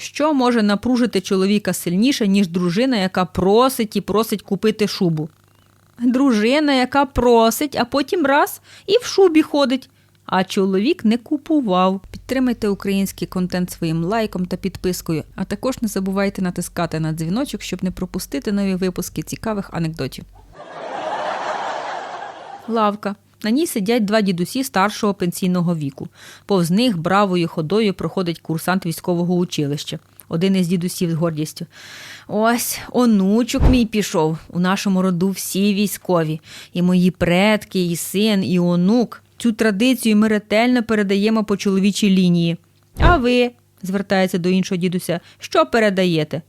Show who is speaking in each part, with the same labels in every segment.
Speaker 1: Що може напружити чоловіка сильніше, ніж дружина, яка просить і просить купити шубу? Дружина, яка просить, а потім раз і в шубі ходить. А чоловік не купував. Підтримайте український контент своїм лайком та підпискою, а також не забувайте натискати на дзвіночок, щоб не пропустити нові випуски цікавих анекдотів. Лавка. На ній сидять два дідусі старшого пенсійного віку. Повз них бравою ходою проходить курсант військового училища. Один із дідусів з гордістю. Ось онучок мій пішов. У нашому роду всі військові. І мої предки, і син, і онук. Цю традицію ми ретельно передаємо по чоловічій лінії. А ви, звертається до іншого дідуся, що передаєте?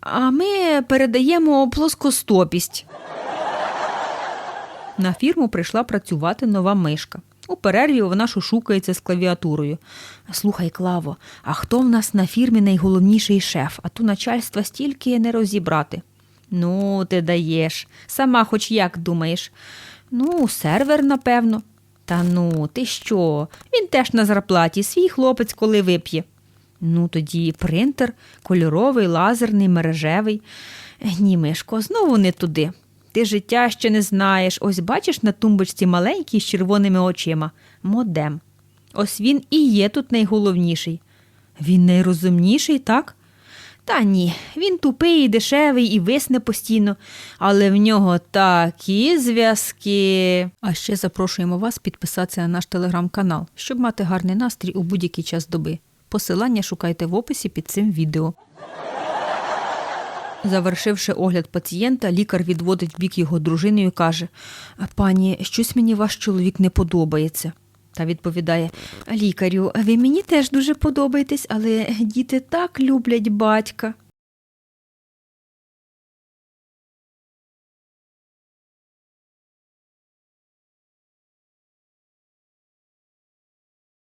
Speaker 1: А ми передаємо плоскостопість. На фірму прийшла працювати нова мишка. У перерві вона шушукається з клавіатурою. Слухай, Клаво, а хто в нас на фірмі найголовніший шеф, а то начальства стільки не розібрати. Ну, ти даєш. Сама хоч як думаєш? Ну, сервер, напевно. Та ну, ти що? Він теж на зарплаті, свій хлопець, коли вип'є. Ну, тоді принтер, кольоровий, лазерний, мережевий. Ні, Мишко, знову не туди. Ти життя ще не знаєш. Ось бачиш на тумбочці маленький з червоними очима. Модем. Ось він і є тут найголовніший. Він найрозумніший, так? Та ні, він тупий, і дешевий і висне постійно, але в нього такі зв'язки. А ще запрошуємо вас підписатися на наш телеграм-канал, щоб мати гарний настрій у будь-який час доби. Посилання шукайте в описі під цим відео. Завершивши огляд пацієнта, лікар відводить бік його дружини і каже: Пані, щось мені ваш чоловік не подобається. Та відповідає: Лікарю, ви мені теж дуже подобаєтесь, але діти так люблять батька.